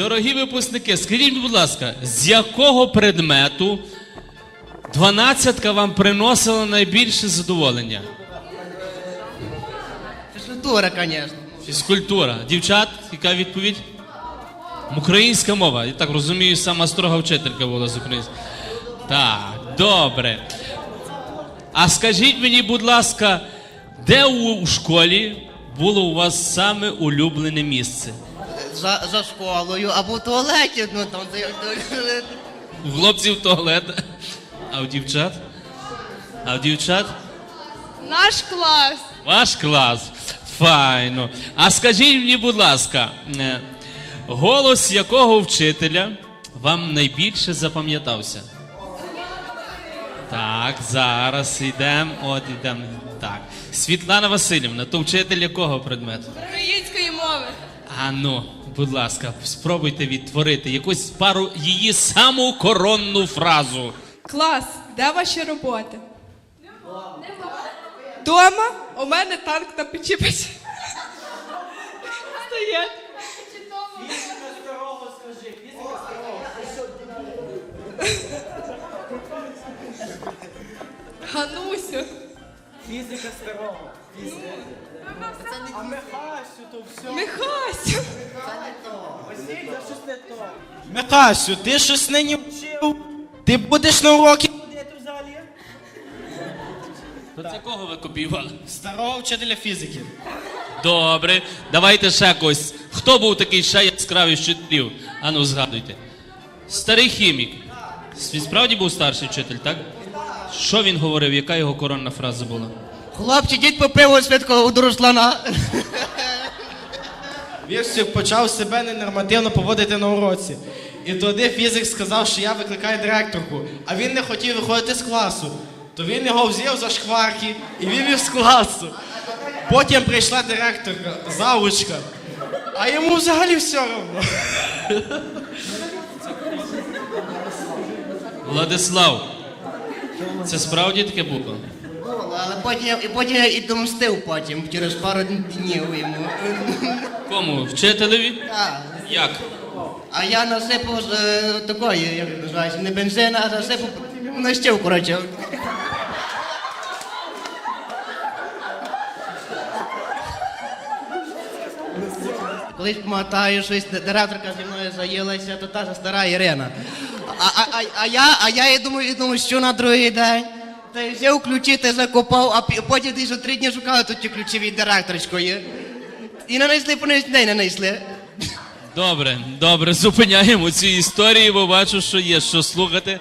Дорогі випускники, скажіть, будь ласка, з якого предмету дванадцятка вам приносила найбільше задоволення? Фізкультура, звісно. Фізкультура. Дівчат, яка відповідь? Українська мова. Я так розумію, сама строга вчителька була з української. Так, добре. А скажіть мені, будь ласка, де у, школі було у вас саме улюблене місце? За, за школою або в туалеті, ну там де. де- У хлопців туалет, а у дівчат? А у дівчат? Наш клас. Ваш клас. Файно. А скажіть мені, будь ласка, е, голос якого вчителя вам найбільше запам'ятався? Так, зараз йдемо. От йдемо. Так. Світлана Васильівна, то вчитель якого предмету? Української мови. А ну, будь ласка, спробуйте відтворити якусь пару її саму коронну фразу. Клас, де ваші роботи? Дома у мене танк на печі. Стоять. Ганусю. Фізика старого. Фізика. А Михасю то все. Михасю. Василь, це щось не то. Михасю, ти щось нині вчив? Ти будеш на уроки ходити взагалі? То це кого ви копіювали? Старого вчителя фізики. Добре, давайте ще когось. Хто був такий ще яскравий вчителів? Ану, згадуйте. Старий хімік. Він справді був старший вчитель, так? Що він говорив? Яка його коронна фраза була? Хлопці, йдіть по пиво швидко до Руслана. Вірсик почав себе ненормативно поводити на уроці. І тоді фізик сказав, що я викликаю директорку, а він не хотів виходити з класу. То він його взяв за шкварки і вивів з класу. Потім прийшла директорка, завучка, а йому взагалі все одно. Владислав. Це справді таке було? Але потім, я- і потім я і домстив потім, через пару днів йому. Кому? Вчителеві? Так. Як? А я насипав е, такої, як називається, не бензин, а насипав нащив, коротше. Колись пам'ятаю, щось директорка зі мною заїлася, то та стара Ірина. А, а, а, я, а я думаю, я думаю, що на другий день. Та й взяв ключі та закопав, а пі- потім десь за три дні шукали тут ті ключі від директорської. І не знайшли, по неї не знайшли. Добре, добре, зупиняємо ці історії, бо бачу, що є що слухати.